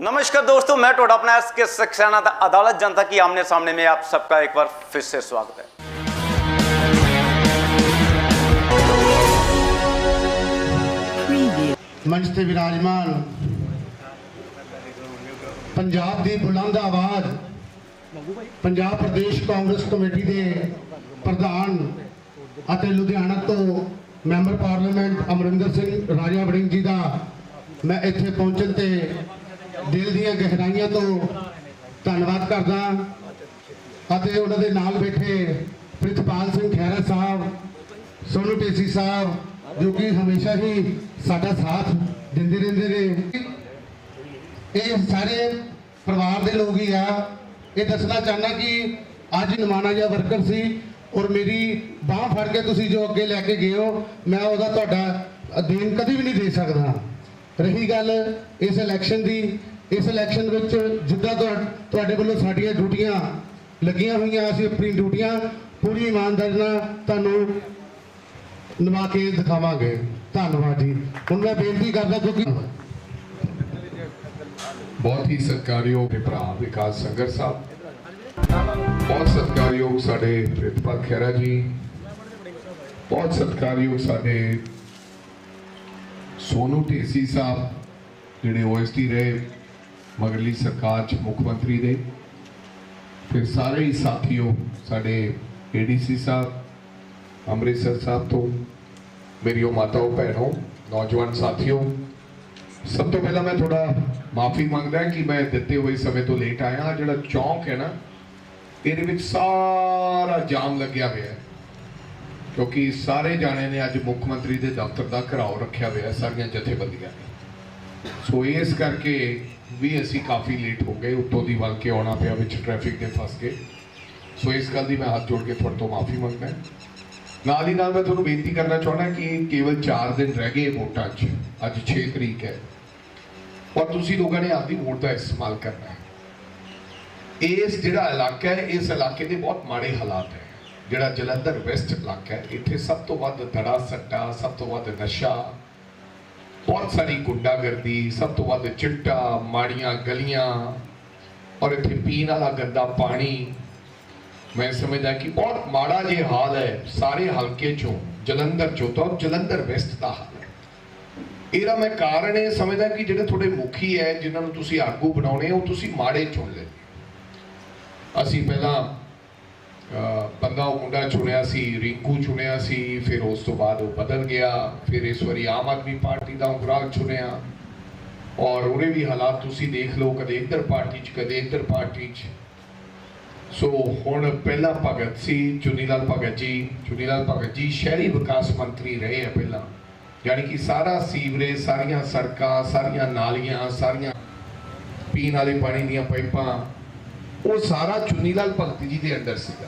नमस्कार दोस्तों मैं टोडा अपना एस के सक्सेना था अदालत जनता की आमने सामने में आप सबका एक बार फिर से स्वागत है preview, ਮੰਚ ਤੇ ਵਿਰਾਜਮਾਨ ਪੰਜਾਬ ਦੀ ਬੁਲੰਦ ਆਵਾਜ਼ ਪੰਜਾਬ ਪ੍ਰਦੇਸ਼ ਕਾਂਗਰਸ ਕਮੇਟੀ ਦੇ ਪ੍ਰਧਾਨ ਅਤੇ ਲੁਧਿਆਣਾ ਤੋਂ ਮੈਂਬਰ ਪਾਰਲੀਮੈਂਟ ਅਮਰਿੰਦਰ ਸਿੰਘ ਰਾਜਾ ਵੜਿੰਗ ਜੀ ਦਾ ਮੈਂ ਇੱਥੇ ਪਹੁੰਚਣ ਤੇ ਦਿਲ ਦੀਆਂ ਗਹਿਰਾਈਆਂ ਤੋਂ ਧੰਨਵਾਦ ਕਰਦਾ ਅਤੇ ਉਹਨਾਂ ਦੇ ਨਾਲ ਬੈਠੇ ਪ੍ਰਿਤਪਾਲ ਸਿੰਘ ਖਹਿਰਾ ਸਾਹਿਬ, ਸੋਨੂ ਟੇਸੀ ਸਾਹਿਬ, ਜੋ ਕਿ ਹਮੇਸ਼ਾ ਹੀ ਸਾਡਾ ਸਾਥ ਦਿੰਦੇ ਰਹਿੰਦੇ ਨੇ। ਇਹ ਸਾਰੇ ਪਰਿਵਾਰ ਦੇ ਲੋਕ ਹੀ ਆ। ਇਹ ਦੱਸਣਾ ਚਾਹਨਾ ਕਿ ਅੱਜ ਨਿਮਾਣਾ ਜਿਹਾ ਵਰਕਰ ਸੀ ਔਰ ਮੇਰੀ ਬਾਹ ਫੜ ਕੇ ਤੁਸੀਂ ਜੋ ਅੱਗੇ ਲੈ ਕੇ ਗਏ ਹੋ, ਮੈਂ ਉਹਦਾ ਤੁਹਾਡਾ ਦੇਣ ਕਦੀ ਵੀ ਨਹੀਂ ਦੇ ਸਕਦਾ। ਰਹੀ ਗੱਲ ਇਸ ਇਲੈਕਸ਼ਨ ਦੀ ਇਸ ਇਲੈਕਸ਼ਨ ਵਿੱਚ ਜਿੱਦਾਂ ਤੁਹਾ- ਤੁਹਾਡੇ ਵੱਲੋਂ ਸਾਡੀਆਂ ਡਿਊਟੀਆਂ ਲੱਗੀਆਂ ਹੋਈਆਂ, ਅਸੀਂ ਆਪਣੀ ਡਿਊਟੀਆਂ ਪੂਰੀ ਇਮਾਨਦਾਰੀ ਨਾਲ ਤੁਹਾਨੂੰ ਨਿਭਾ ਕੇ ਦਿਖਾਵਾਂਗੇ। ਧੰਨਵਾਦ ਜੀ। ਹੁਣ ਮੈਂ ਬੇਨਤੀ ਕਰਦਾ ਕਿਉਂਕਿ ਬਹੁਤ ਹੀ ਸਤਿਕਾਰਯੋਗ ਭਰਾ ਵਿਕਾਸ ਸੰਗਰ ਸਾਹਿਬ। ਬਹੁਤ ਸਤਿਕਾਰਯੋਗ ਸਾਡੇ ਪ੍ਰਿਤਪਾਲ ਖਹਿਰਾ ਜੀ। ਬਹੁਤ ਸਤਿਕਾਰਯੋਗ ਸਾਡੇ ਸੋਨੂ ਢੇਸੀ ਸਾਹਿਬ, ਜਿਹੜੇ ਓਐਸਟੀ ਰਹੇ। ਮਗਰਲੀ ਸਰਕਾਰ ਚ ਮੁੱਖ ਮੰਤਰੀ ਦੇ, ਫਿਰ ਸਾਰੇ ਹੀ ਸਾਥੀਓ ਸਾਡੇ ਏਡੀਸੀ ਸਾਹਿਬ, ਅੰਮ੍ਰਿਤਸਰ ਸਾਹਿਬ ਤੋਂ ਮੇਰੀਓ ਮਾਤਾਓ ਭੈਣੋ, ਨੌਜਵਾਨ ਸਾਥੀਓ, ਸਭ ਤੋਂ ਪਹਿਲਾਂ ਮੈਂ ਥੋੜਾ ਮਾਫੀ ਮੰਗਦਾ ਕਿ ਮੈਂ ਦਿੱਤੇ ਹੋਏ ਸਮੇਂ ਤੋਂ ਲੇਟ ਆਇਆ ਜਿਹੜਾ ਚੌਂਕ ਹੈ ਨਾ, ਇਹਦੇ ਵਿੱਚ ਸਾਰਾ ਜਾਮ ਲੱਗਿਆ ਹੋਇਆ ਹੈ। ਕਿਉਂਕਿ ਸਾਰੇ ਜਾਣੇ ਨੇ ਅੱਜ ਮੁੱਖ ਮੰਤਰੀ ਦੇ ਦਫ਼ਤਰ ਦਾ ਘਰਾਓ ਰੱਖਿਆ ਹੋਇਆ ਸਾਰੀਆਂ ਜਥੇਬੰਦੀਆਂ ਨੇ। ਸੋ ਇਸ ਕਰਕੇ ਵੀ ਅਸੀਂ ਕਾਫੀ ਲੇਟ ਹੋ ਗਏ। ਉੱਤੋਂ ਦੀ ਵੱਲ ਕੇ ਆਉਣਾ ਪਿਆ ਵਿੱਚ ਟ੍ਰੈਫਿਕ ਦੇ ਫਸ ਗਏ ਸੋ ਇਸ ਗੱਲ ਦੀ ਮੈਂ ਹੱਥ ਜੋੜ ਕੇ ਤੁਹਾਡੇ ਤੋਂ ਮਾਫੀ ਮੰਗਦਾ ਨਾਲ ਹੀ ਨਾਲ ਮੈਂ ਤੁਹਾਨੂੰ ਬੇਨਤੀ ਕਰਨਾ ਚਾਹੁੰਦਾ ਕਿ ਕੇਵਲ 4 ਦਿਨ ਰਹਿ ਗਏ ਵੋਟਾਂ 'ਚ। ਅੱਜ 6 ਤਰੀਕ ਹੈ। ਔਰ ਤੁਸੀਂ ਲੋਕਾਂ ਨੇ ਆਪਦੀ ਵੋਟ ਦਾ ਇਸਤੇਮਾਲ ਕਰਨਾ ਹੈ। ਇਸ ਜਿਹੜਾ ਇਲਾਕਾ ਹੈ, ਇਸ ਇਲਾਕੇ ਦੇ ਬਹੁਤ ਮਾੜੇ ਹਾਲਾਤ ਹੈ। ਜਿਹੜਾ ਜਲੰਧਰ ਵੈਸਟ ਇਲਾਕਾ ਹੈ, ਇੱਥੇ ਸਭ ਤੋਂ ਵੱਧ ਧੜਾ ਸੱਟਾ ਸਭ ਤੋਂ ਵੱਧ ਨਸ਼ਾ ਬਹੁਤ ਸਾਰੀ ਗੁੰਡਾਗਰਦੀ ਸਭ ਤੋਂ ਵੱਧ ਚਿੱਟਾ ਮਾੜੀਆਂ ਗਲੀਆਂ ਔਰ ਇੱਥੇ ਪੀਣ ਵਾਲਾ ਗੰਦਾ ਪਾਣੀ ਮੈਂ ਸਮਝਦਾ ਕਿ ਬਹੁਤ ਮਾੜਾ ਜੇ ਹਾਲ ਹੈ ਸਾਰੇ ਹਲਕੇ ਚੋਂ ਜਲੰਧਰ ਚੋਂ ਤਾਂ ਜਲੰਧਰ ਵੈਸਟ ਦਾ ਹਾਲ ਹੈ ਇਹਦਾ ਮੈਂ ਕਾਰਨ ਇਹ ਸਮਝਦਾ ਕਿ ਜਿਹੜੇ ਤੁਹਾਡੇ ਮੁਖੀ ਹੈ ਜਿਨ੍ਹਾਂ ਨੂੰ ਤੁਸੀਂ ਆਗੂ ਬਣਾਉਣੇ ਹੋ, ਉਹ ਤੁਸੀਂ ਮਾੜੇ ਚੁਣ ਲੈਂਦੇ ਹੋ। ਅਸੀਂ ਪਹਿਲਾਂ ਬੰਦਾ ਉਹ ਮੁੰਡਾ ਚੁਣਿਆ ਸੀ, ਰਿੰਕੂ ਚੁਣਿਆ ਸੀ, ਫਿਰ ਉਸ ਤੋਂ ਬਾਅਦ ਉਹ ਬਦਲ ਗਿਆ, ਫਿਰ ਇਸ ਵਾਰੀ ਆਮ ਆਦਮੀ ਪਾਰਟੀ ਦਾ ਉਮਰਾਲ ਚੁਣਿਆ। ਔਰ ਉਹਦੇ ਵੀ ਹਾਲਾਤ ਤੁਸੀਂ ਦੇਖ ਲਓ, ਕਦੇ ਇੱਧਰ ਪਾਰਟੀ 'ਚ, ਕਦੇ ਇੱਧਰ ਪਾਰਟੀ 'ਚ। ਸੋ ਹੁਣ ਪਹਿਲਾ ਭਗਤ ਸੀ, ਚੁਨੀਲਾਲ ਭਗਤ ਜੀ। ਚੁਨੀਲਾਲ ਭਗਤ ਜੀ ਸ਼ਹਿਰੀ ਵਿਕਾਸ ਮੰਤਰੀ ਰਹੇ ਆ ਪਹਿਲਾਂ। ਯਾਨੀ ਕਿ ਸਾਰਾ ਸੀਵਰੇਜ, ਸਾਰੀਆਂ ਸੜਕਾਂ, ਸਾਰੀਆਂ ਨਾਲੀਆਂ, ਸਾਰੀਆਂ ਪੀਣ ਵਾਲੇ ਪਾਣੀ ਦੀਆਂ ਪਾਈਪਾਂ ਉਹ ਸਾਰਾ ਚੁਨੀਲਾਲ ਭਗਤ ਜੀ ਦੇ ਅੰਡਰ ਸੀਗਾ।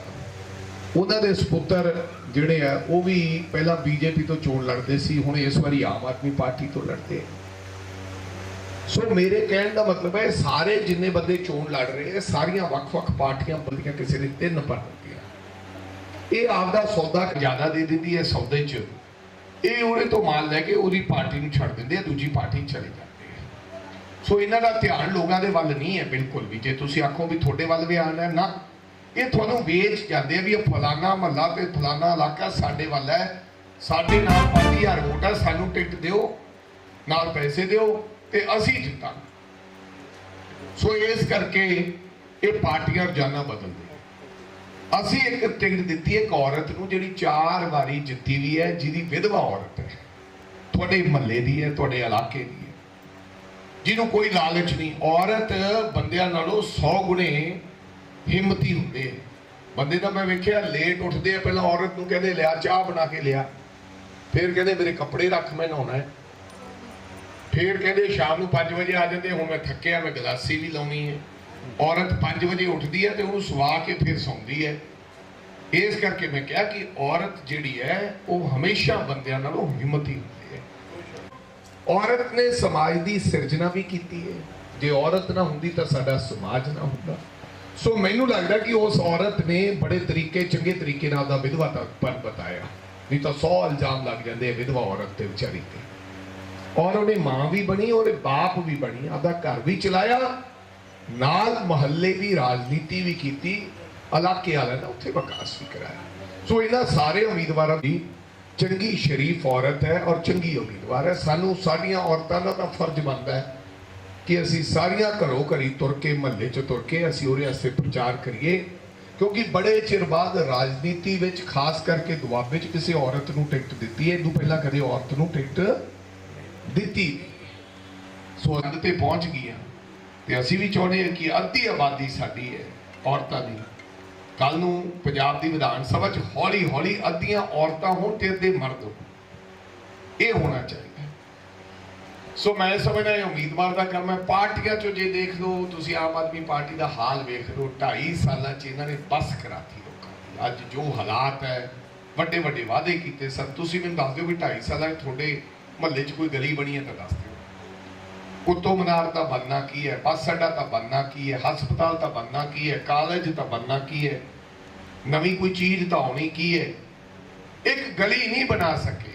ਉਹਨਾਂ ਦੇ ਸੁਪੁੱਤਰ ਜਿਹੜੇ ਆ, ਉਹ ਵੀ ਪਹਿਲਾਂ ਬੀਜੇਪੀ ਤੋਂ ਚੋਣ ਲੜਦੇ ਸੀ, ਹੁਣ ਇਸ ਵਾਰੀ ਆਮ ਆਦਮੀ ਪਾਰਟੀ ਤੋਂ ਲੜਦੇ ਸੋ ਮੇਰੇ ਕਹਿਣ ਦਾ ਮਤਲਬ ਹੈ ਸਾਰੇ ਜਿੰਨੇ ਬੰਦੇ ਚੋਣ ਲੜ ਰਹੇ ਆ, ਸਾਰੀਆਂ ਵੱਖ-ਵੱਖ ਪਾਰਟੀਆਂ ਬੰਦੀਆਂ ਕਿਸੇ ਦੇ ਤਿੰਨ ਪਰ ਹੁੰਦੀਆਂ ਇਹ ਆਪਦਾ ਸੌਦਾ ਜ਼ਿਆਦਾ ਦੇ ਦਿੰਦੀ ਹੈ ਸੌਦੇ 'ਚ। ਇਹ ਉਹਦੇ ਤੋਂ ਮਾਲ ਲੈ ਕੇ ਉਹਦੀ ਪਾਰਟੀ ਨੂੰ ਛੱਡ ਦਿੰਦੇ ਆ, ਦੂਜੀ ਪਾਰਟੀ 'ਚ ਚਲੇ ਜਾਂਦੇ। ਸੋ ਇਹਨਾਂ ਦਾ ਧਿਆਨ ਲੋਕਾਂ ਦੇ ਵੱਲ ਨਹੀਂ ਹੈ, ਬਿਲਕੁਲ ਵੀ। ਜੇ ਤੁਸੀਂ ਆਖੋ ਵੀ ਤੁਹਾਡੇ ਵੱਲ ਵੀ ਆਣਾ ਨਾ। ਇਹ ਤੁਹਾਨੂੰ ਵੇਚ ਜਾਂਦੇ ਆ ਵੀ ਇਹ ਫਲਾਨਾ ਮਹੱਲਾ ਤੇ ਫਲਾਨਾ ਇਲਾਕਾ ਸਾਡੇ ਵੱਲ ਹੈ। ਸਾਡੇ ਨਾਲ 5000 ਵੋਟ ਹੈ ਸਾਨੂੰ ਟਿਕਟ ਦਿਓ, ਨਾਲ ਪੈਸੇ ਦਿਓ ਤੇ ਅਸੀਂ ਜਿੱਤਾਂਗੇ। ਸੋ ਇਸ ਕਰਕੇ ਇਹ ਪਾਰਟੀਆਂ ਰੋਜ਼ਾਨਾ ਬਦਲਦੀਆਂ। ਅਸੀਂ ਇੱਕ ਟਿਕਟ ਦਿੱਤੀ ਇੱਕ ਔਰਤ ਨੂੰ, ਜਿਹੜੀ ਚਾਰ ਵਾਰੀ ਜਿੱਤੀ ਵੀ ਹੈ, ਜਿਹਦੀ ਵਿਧਵਾ ਔਰਤ ਹੈ। ਤੁਹਾਡੇ ਮਹੱਲੇ ਦੀ ਹੈ, ਤੁਹਾਡੇ ਇਲਾਕੇ ਦੀ ਜਿਹਨੂੰ ਕੋਈ ਲਾਲਚ ਨਹੀਂ। ਔਰਤ ਬੰਦਿਆਂ ਨਾਲੋਂ 100 ਗੁਣੇ ਹਿੰਮਤੀ ਹੁੰਦੇ ਆ ਬੰਦੇ ਤਾਂ ਮੈਂ ਵੇਖਿਆ, ਲੇਟ ਉੱਠਦੇ ਆ, ਪਹਿਲਾਂ ਔਰਤ ਨੂੰ ਕਹਿੰਦੇ, ਲਿਆ, ਚਾਹ ਬਣਾ ਕੇ ਲਿਆ। ਫਿਰ ਕਹਿੰਦੇ, ਮੇਰੇ ਕੱਪੜੇ ਰੱਖ, ਮੈਂ ਨਹਾਉਣਾ ਹੈ। ਫਿਰ ਕਹਿੰਦੇ, ਸ਼ਾਮ ਨੂੰ 5 ਵਜੇ ਆ ਜਾਂਦੇ, ਹੁਣ ਮੈਂ ਥੱਕਿਆ, ਮੈਂ ਗਲਾਸੀ ਵੀ ਲਾਉਣੀ ਹੈ। ਔਰਤ 5 ਵਜੇ ਉੱਠਦੀ ਹੈ ਤੇ ਉਹਨੂੰ ਸਵਾ ਕੇ ਫਿਰ ਸੌਂਦੀ ਹੈ। ਇਸ ਕਰਕੇ ਮੈਂ ਕਿਹਾ ਕਿ ਔਰਤ ਜਿਹੜੀ ਹੈ, ਉਹ ਹਮੇਸ਼ਾ ਬੰਦਿਆਂ ਨਾਲੋਂ ਹਿੰਮਤੀ ਹੁੰਦੀ ਔਰਤ ਨੇ ਸਮਾਜ ਦੀ ਸਿਰਜਣਾ ਵੀ ਕੀਤੀ ਹੈ। ਜੇ ਔਰਤ ਨਾ ਹੁੰਦੀ ਤਾਂ ਸਾਡਾ ਸਮਾਜ ਨਾ ਹੁੰਦਾ। ਸੋ ਮੈਨੂੰ ਲੱਗਦਾ ਕਿ ਉਸ ਔਰਤ ਨੇ ਬੜੇ ਤਰੀਕੇ, ਚੰਗੇ ਤਰੀਕੇ ਨਾਲ ਦਾ ਵਿਧਵਾ ਦਾ ਪਰ ਬਤਾਇਆ। ਨਹੀਂ ਤਾਂ 100 ਇਲਜ਼ਾਮ ਲੱਗ ਜਾਂਦੇ ਆ ਵਿਧਵਾ ਔਰਤ ਤੇ ਵਿਚਾਰੀ ਤੇ। ਔਰ ਉਹਨੇ ਮਾਂ ਵੀ ਬਣੀ, ਉਹਦੇ ਬਾਪ ਵੀ ਬਣੀ, ਆਪਦਾ ਘਰ ਵੀ ਚਲਾਇਆ, ਨਾਲ ਮਹੱਲੇ ਦੀ ਰਾਜਨੀਤੀ ਵੀ ਕੀਤੀ, ਇਲਾਕੇ ਵਾਲਿਆਂ ਦਾ ਉੱਥੇ ਵਿਕਾਸ ਵੀ ਕਰਾਇਆ। ਸੋ ਇਹਨਾਂ ਸਾਰੇ ਉਮੀਦਵਾਰਾਂ ਦੀ ਚੰਗੀ ਸ਼ਰੀਫ ਔਰਤ ਹੈ ਔਰ ਚੰਗੀ ਉਮੀਦਵਾਰ ਹੈ। ਸਾਨੂੰ ਸਾਡੀਆਂ ਔਰਤਾਂ ਦਾ ਤਾਂ ਫਰਜ਼ ਬਣਦਾ ਹੈ ਕਿ ਅਸੀਂ ਸਾਰੀਆਂ ਘਰੋਂ ਘਰੀ ਤੁਰ ਕੇ, ਮਹੱਲੇ 'ਚ ਤੁਰ ਕੇ ਅਸੀਂ ਉਹਦੇ ਵਾਸਤੇ ਪ੍ਰਚਾਰ ਕਰੀਏ। ਕਿਉਂਕਿ ਬੜੇ ਚਿਰ ਬਾਅਦ ਰਾਜਨੀਤੀ ਵਿੱਚ, ਖਾਸ ਕਰਕੇ ਦੁਆਬੇ 'ਚ ਕਿਸੇ ਔਰਤ ਨੂੰ ਟਿਕਟ ਦਿੱਤੀ ਹੈ। ਇਹ ਪਹਿਲਾਂ ਕਦੇ ਔਰਤ ਨੂੰ ਟਿਕਟ ਦਿੱਤੀ ਸੋ ਅੰਤ ਤੇ ਪਹੁੰਚ ਗਈਆਂ। ਤੇ ਅਸੀਂ ਵੀ ਚਾਹੁੰਦੇ ਹਾਂ ਕਿ ਅੱਧੀ ਆਬਾਦੀ ਸਾਡੀ ਹੈ ਔਰਤਾਂ ਦੀ। ਕੱਲ ਨੂੰ ਪੰਜਾਬ ਦੀ ਵਿਧਾਨ ਸਭਾ 'ਚ ਹੌਲੀ ਹੌਲੀ ਅੱਧੀਆਂ ਔਰਤਾਂ ਹੋਣ ਤੇ ਅੱਧੇ ਮਰਦ ਹੋਣ। ਇਹ ਹੋਣਾ ਚਾਹੀਦਾ ਸੋ ਮੈਂ ਸਮਝਦਾ ਇਹ ਉਮੀਦਵਾਰ ਦਾ ਕੰਮ ਹੈ। ਪਾਰਟੀਆਂ 'ਚੋਂ ਜੇ ਦੇਖ ਲਓ, ਤੁਸੀਂ ਆਮ ਆਦਮੀ ਪਾਰਟੀ ਦਾ ਹਾਲ ਵੇਖ ਲਓ 2.5 ਸਾਲਾਂ 'ਚ ਇਹਨਾਂ ਨੇ ਬਸ ਕਰਾਤੀ ਲੋਕਾਂ ਦੀ। ਅੱਜ ਜੋ ਹਾਲਾਤ ਹੈ ਵੱਡੇ ਵੱਡੇ ਵਾਅਦੇ ਕੀਤੇ ਸਨ। ਤੁਸੀਂ ਮੈਨੂੰ ਦੱਸ ਦਿਓ ਵੀ 2.5 ਸਾਲਾਂ 'ਚ ਤੁਹਾਡੇ ਮਹੱਲੇ 'ਚ ਕੋਈ ਗਲੀ ਬਣੀ ਹੈ ਤਾਂ ਦੱਸ ਦਿਓ। ਕੁੱਤੋ ਮਨਾਰ ਦਾ ਬੰਨਾ ਕੀ ਹੈ? ਬੱਸ ਅੱਡਾ ਤਾਂ ਬੰਨਾ ਕੀ ਹੈ? ਹਸਪਤਾਲ ਤਾਂ ਬੰਨਾ ਕੀ ਹੈ? ਕਾਲਜ ਤਾਂ ਬੰਨਾ ਕੀ ਹੈ? ਨਵੀਂ ਕੋਈ ਚੀਜ਼ ਤਾਂ ਆਉਣੀ ਕੀ ਹੈ? ਇੱਕ ਗਲੀ ਨਹੀਂ ਬਣਾ ਸਕੇ।